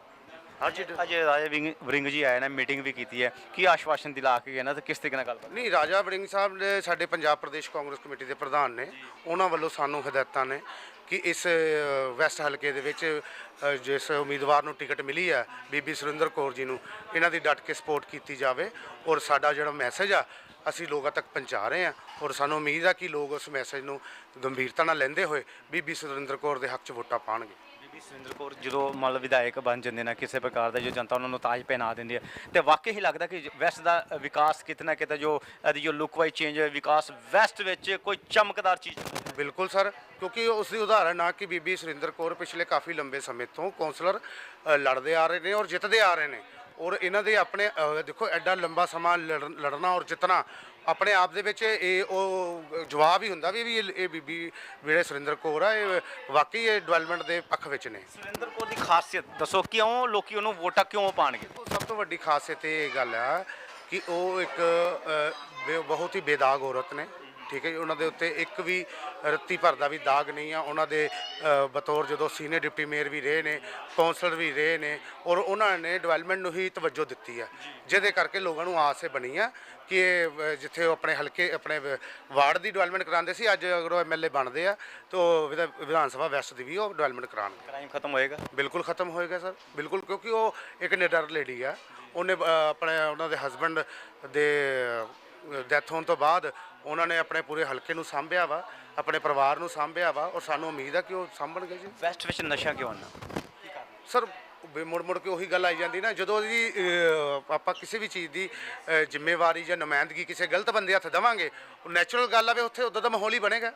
ਚੀਜ਼ ਅੱਜ ਰਾਜਾ ਵਿੰਗ ਵਰਿੰਗ ਜੀ ਆਏ ਨੇ ਮੀਟਿੰਗ ਵੀ ਕੀਤੀ ਹੈ। ਕੀ ਆਸ਼ਵਾਸਨ ਦਿਲਾ ਕੇ ਗਏ ਨਾ ਤੇ ਕਿਸ ਤਰੀਕੇ ਨਾਲ ਗੱਲ ਕਰ ਨਹੀਂ ਰਾਜਾ ਵੜਿੰਗ ਸਾਹਿਬ ਨੇ ਸਾਡੇ ਪੰਜਾਬ ਪ੍ਰਦੇਸ਼ ਕਾਂਗਰਸ ਕਮੇਟੀ ਦੇ ਪ੍ਰਧਾਨ ਨੇ। ਉਹਨਾਂ ਵੱਲੋਂ ਸਾਨੂੰ ਹਦਾਇਤਾਂ ਨੇ ਕਿ ਇਸ ਅ, ਵੈਸਟ ਹਲਕੇ ਦੇ ਵਿੱਚ ਅ, ਜਿਸ ਉਮੀਦਵਾਰ ਨੂੰ ਟਿਕਟ ਮਿਲੀ ਹੈ ਬੀਬੀ ਸੁਰਿੰਦਰ ਕੌਰ ਜੀ ਨੂੰ ਇਹਨਾਂ ਦੀ ਡਟ ਕੇ ਸਪੋਰਟ ਕੀਤੀ ਜਾਵੇ ਔਰ ਸਾਡਾ ਜਿਹੜਾ ਮੈਸੇਜ ਆ ਅਸੀਂ ਲੋਕਾਂ ਤੱਕ ਪਹੁੰਚਾ ਰਹੇ ਹਾਂ ਔਰ ਸਾਨੂੰ ਉਮੀਦ ਆ ਕਿ ਲੋਕ ਉਸ ਮੈਸੇਜ ਨੂੰ ਗੰਭੀਰਤਾ ਨਾਲ ਲੈਂਦੇ ਹੋਏ ਬੀਬੀ ਸੁਰਿੰਦਰ ਕੌਰ ਦੇ ਹੱਕ 'ਚ ਵੋਟਾਂ ਪਾਉਣਗੇ ਬੀਬੀ ਸੁਰਿੰਦਰ ਕੌਰ ਜਦੋਂ ਮਤਲਬ ਵਿਧਾਇਕ ਬਣ ਜਾਂਦੇ ਨੇ, ਕਿਸੇ ਪ੍ਰਕਾਰ ਦਾ ਜੋ ਜਨਤਾ ਉਹਨਾਂ ਨੂੰ ਤਾਜ ਪਹਿਨਾ ਦਿੰਦੀ ਹੈ, ਤੇ ਵਾਕਈ ਹੀ ਲੱਗਦਾ ਕਿ ਵੈਸਟ ਦਾ ਵਿਕਾਸ ਕਿਤਨਾ ਕਿਤੇ ਜੋ ਇਹਦੀ ਜੋ ਲੁੱਕ ਵਾਈ ਚੇਂਜ ਹੋਇਆ, ਵਿਕਾਸ ਵੈਸਟ ਵਿੱਚ ਕੋਈ ਚਮਕਦਾਰ ਚੀਜ਼ ਬਿਲਕੁਲ ਸਰ, ਕਿਉਂਕਿ ਉਸ ਦੀ ਉਦਾਹਰਨ ਆ ਕਿ ਬੀਬੀ ਸੁਰਿੰਦਰ ਕੌਰ ਪਿਛਲੇ ਕਾਫੀ ਲੰਬੇ ਸਮੇਂ ਤੋਂ ਕੌਂਸਲਰ ਲੜਦੇ ਆ ਰਹੇ ਨੇ ਔਰ ਜਿੱਤਦੇ ਆ ਰਹੇ ਨੇ ਔਰ ਇਹਨਾਂ ਦੇ ਆਪਣੇ ਦੇਖੋ ਐਡਾ ਲੰਬਾ ਸਮਾਂ ਲੜ- ਲੜਨਾ ਔਰ ਜਿੱਤਣਾ ਆਪਣੇ ਆਪ ਦੇ ਵਿੱਚ ਇਹ ਉਹ ਜਵਾਬ ਹੀ ਹੁੰਦਾ ਵੀ ਵੀ ਇਹ ਬੀਬੀ ਜਿਹੜੇ ਸੁਰਿੰਦਰ ਕੌਰ ਆ ਇਹ ਵਾਕਈ ਇਹ ਡਿਵੈਲਪਮੈਂਟ ਦੇ ਪੱਖ ਵਿੱਚ ਨੇ। ਸੁਰਿੰਦਰ ਕੌਰ ਦੀ ਖਾਸੀਅਤ ਦੱਸੋ ਕਿਉਂ ਲੋਕੀ ਉਹਨੂੰ ਵੋਟਾਂ ਕਿਉਂ ਪਾਣਗੇ? ਸਭ ਤੋਂ ਵੱਡੀ ਖਾਸੀਅਤ ਇਹ ਗੱਲ ਆ ਕਿ ਉਹ ਇੱਕ ਬਹੁਤ ਹੀ ਬੇਦਾਗ ਔਰਤ ਨੇ। ਠੀਕ ਹੈ ਜੀ ਉਹਨਾਂ ਦੇ ਉੱਤੇ ਇੱਕ ਵੀ ਰੱਤੀ ਭਰ ਦਾ ਵੀ ਦਾਗ ਨਹੀਂ ਆ। ਉਹਨਾਂ ਦੇ ਬਤੌਰ ਜਦੋਂ ਸੀਨੀਅਰ ਡਿਪਟੀ ਮੇਅਰ ਵੀ ਰਹੇ ਨੇ ਕੌਂਸਲਰ ਵੀ ਰਹੇ ਨੇ ਔਰ ਉਹਨਾਂ ਨੇ ਡਿਵੈਲਪਮੈਂਟ ਨੂੰ ਹੀ ਤਵੱਜੋ ਦਿੱਤੀ ਆ। ਜਿਹਦੇ ਕਰਕੇ ਲੋਕਾਂ ਨੂੰ ਆਸ ਇਹ ਬਣੀ ਆ ਕਿ ਜਿੱਥੇ ਉਹ ਆਪਣੇ ਹਲਕੇ ਆਪਣੇ ਵਾਰਡ ਦੀ ਡਿਵੈਲਪਮੈਂਟ ਕਰਾਉਂਦੇ ਸੀ ਅੱਜ ਅਗਰ ਉਹ ਐਮਐਲਏ ਬਣਦੇ ਆ ਤਾਂ ਵਿਧਾਨ ਸਭਾ ਵੈਸਟ ਦੀ ਵੀ ਉਹ ਡਿਵੈਲਪਮੈਂਟ ਕਰਾਉਣਗੇ। ਕ੍ਰਾਈਮ ਖਤਮ ਹੋਏਗਾ? ਬਿਲਕੁਲ ਖਤਮ ਹੋਏਗਾ ਸਰ। ਬਿਲਕੁਲ ਕਿਉਂਕਿ ਉਹ ਇੱਕ ਨਿਡਰ ਲੇਡੀ ਆ। ਉਹਨੇ ਆਪਣੇ ਉਹਨਾਂ ਦੇ ਹਸਬੰਡ ਦੇ ਡੈਥ ਹੋਣ ਤੋਂ ਬਾਅਦ ਉਹਨਾਂ ਨੇ ਆਪਣੇ ਪੂਰੇ ਹਲਕੇ ਨੂੰ ਸਾਂਭਿਆ ਵਾ ਆਪਣੇ ਪਰਿਵਾਰ ਨੂੰ ਸਾਂਭਿਆ ਵਾ ਔਰ ਸਾਨੂੰ ਉਮੀਦ ਆ ਕਿ ਉਹ ਸਾਂਭਣਗੇ ਜੀ। ਵੈਸਟ ਵਿੱਚ ਨਸ਼ਾ ਕਿਉਂ ਆਉਣਾ ਸਰ ਵੀ ਮੁੜ ਮੁੜ ਕੇ ਉਹੀ ਗੱਲ ਆਈ ਜਾਂਦੀ ਨਾ ਜਦੋਂ ਅਹ, ਆਪਾਂ ਕਿਸੇ ਵੀ ਚੀਜ਼ ਦੀ ਜ਼ਿੰਮੇਵਾਰੀ ਜਾਂ ਨੁਮਾਇੰਦਗੀ ਕਿਸੇ ਗਲਤ ਬੰਦੇ ਹੱਥ ਦੇਵਾਂਗੇ ਉਹ ਨੈਚੁਰਲ ਗੱਲ ਆਵੇ ਉੱਥੇ ਉਦੋਂ ਦਾ ਮਾਹੌਲ ਹੀ ਬਣੇਗਾ।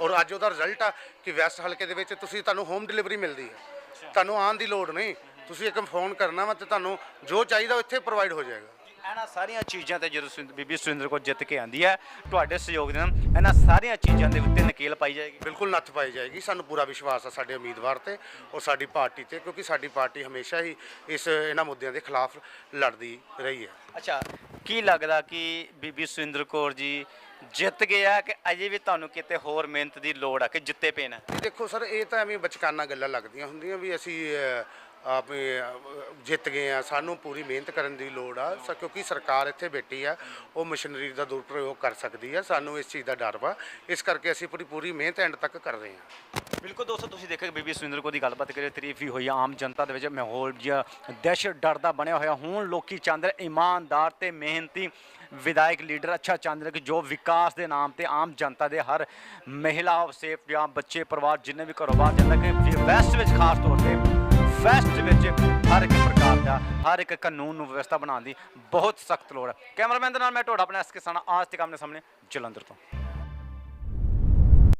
ਔਰ ਅੱਜ ਉਹਦਾ ਰਿਜ਼ਲਟ ਆ ਕਿ ਵੈਸਟ ਹਲਕੇ ਦੇ ਵਿੱਚ ਤੁਸੀਂ ਤੁਹਾਨੂੰ ਹੋਮ ਡਿਲੀਵਰੀ ਮਿਲਦੀ ਹੈ। ਤੁਹਾਨੂੰ ਆਉਣ ਦੀ ਲੋੜ ਨਹੀਂ। ਤੁਸੀਂ ਇੱਕ ਫੋਨ ਕਰਨਾ ਵਾ ਤੇ ਤੁਹਾਨੂੰ ਜੋ ਚਾਹੀਦਾ ਉਹ ਇੱਥੇ ਪ੍ਰੋਵਾਈਡ ਹੋ ਜਾਏਗਾ। ਇਹਨਾਂ ਸਾਰੀਆਂ ਚੀਜ਼ਾਂ ਤੇ ਜਦੋਂ ਸੁਰਿੰਦ- ਬੀਬੀ ਸੁਰਿੰਦਰ ਕੌਰ ਜਿੱਤ ਕੇ ਆਂਦੀ ਹੈ ਤੁਹਾਡੇ ਸਹਿਯੋਗ ਦੇ ਨਾਲ ਇਹਨਾਂ ਸਾਰੀਆਂ ਚੀਜ਼ਾਂ ਦੇ ਉੱਤੇ ਨਕੇਲ ਪਾਈ ਜਾਏਗੀ। ਬਿਲਕੁਲ ਨੱਥ ਪਾਈ ਜਾਏਗੀ। ਸਾਨੂੰ ਪੂਰਾ ਵਿਸ਼ਵਾਸ ਆ ਸਾਡੇ ਉਮੀਦਵਾਰ ਤੇ ਔਰ ਸਾਡੀ ਪਾਰਟੀ ਤੇ ਕਿਉਂਕਿ ਸਾਡੀ ਪਾਰਟੀ ਹਮੇਸ਼ਾ ਹੀ ਇਸ ਇਹਨਾਂ ਮੁੱਦਿਆਂ ਦੇ ਖਿਲਾਫ ਲੜਦੀ ਰਹੀ ਹੈ। ਅੱਛਾ ਕੀ ਲੱਗਦਾ ਕਿ ਬੀਬੀ ਸੁਰਿੰਦਰ ਕੌਰ ਜੀ ਜਿੱਤ ਗਿਆ ਕਿ ਅਜੇ ਵੀ ਤੁਹਾਨੂੰ ਕਿਤੇ ਹੋਰ ਮਿਹਨਤ ਦੀ ਲੋੜ ਆ ਕਿ ਜਿੱਤੇ ਨੇ? ਇਹ ਦੇਖੋ ਸਰ ਇਹ ਤਾਂ ਐਵੇਂ ਬਚਕਾਨਾ ਗੱਲਾਂ ਲੱਗਦੀਆਂ ਹੁੰਦੀਆਂ ਵੀ ਅਸੀਂ ਜਿੱਤ ਗਏ ਆ। ਸਾਨੂੰ ਪੂਰੀ ਮਿਹਨਤ ਕਰਨ ਦੀ ਲੋੜ ਆ। ਸ- ਕਿਉਂਕਿ ਸਰਕਾਰ ਇੱਥੇ ਬੈਠੀ ਆ। ਉਹ ਮਸ਼ੀਨਰੀ ਦਾ ਦੁਰਪ੍ਰਯੋਗ ਕਰ ਸਕਦੀ ਆ। ਸਾਨੂੰ ਇਸ ਚੀਜ਼ ਦਾ ਡਰ ਵਾ। ਇਸ ਕਰਕੇ ਅਸੀਂ ਪੂਰੀ ਪੂਰੀ ਮਿਹਨਤ ਐਂਡ ਤੱਕ ਕਰ ਰਹੇ ਹਾਂ ਬਿਲਕੁਲ ਦੋਸਤੋ ਤੁਸੀਂ ਦੇਖਿਆ ਕਿ ਬੀਬੀ ਸੁਰਿੰਦਰ ਕੌਰ ਦੀ ਗੱਲਬਾਤ ਕਰੇ ਤਾਰੀਫ ਵੀ ਹੋਈ ਆ, ਆਮ ਜਨਤਾ ਦੇ ਵਿੱਚ। ਮਾਹੌਲ ਜਿਹਾ ਦਹਿਸ਼ਤ ਡਰ ਦਾ ਬਣਿਆ ਹੋਇਆ। ਹੁਣ ਲੋਕੀ ਚਾਹੁੰਦੇ ਨੇ ਇਮਾਨਦਾਰ ਤੇ ਮਿਹਨਤੀ ਵਿਧਾਇਕ ਲੀਡਰ। ਅੱਛਾ ਚਾਹੁੰਦੇ ਨੇ ਕਿ ਜੋ ਵਿਕਾਸ ਦੇ ਨਾਮ ਤੇ ਆਮ ਜਨਤਾ ਦੇ ਹਰ ਮਹਿਲਾ ਸੇਫ ਜਾਂ ਬੱਚੇ ਪਰਿਵਾਰ ਜਿੰਨੇ ਵੀ ਘਰੋਂ ਬਾਹਰ ਜਾਂਦਾ ਕਿ ਵੈਸਟ ਵਿੱਚ ਖਾਸ ਤੌਰ ਤੇ ਵੈਸਟ ਵਿੱਚ ਹਰ ਇੱਕ ਪ੍ਰਕਾਰ ਦਾ, ਹਰ ਇੱਕ ਕਾਨੂੰਨ ਨੂੰ ਵਿਵਸਥਾ ਬਣਾਉਣ ਦੀ ਬਹੁਤ ਸਖਤ ਲੋੜ ਹੈ। ਕੈਮਰਾਮੈਨ ਦੇ ਨਾਲ ਮੈਂ ਤੁਹਾਡਾ ਆਪਣਾ ਐਸ ਕੇ ਸਾਨਾ ਆਜ ਤੱਕ ਆਪਣੇ ਸਾਹਮਣੇ, ਜਲੰਧਰ ਤੋਂ।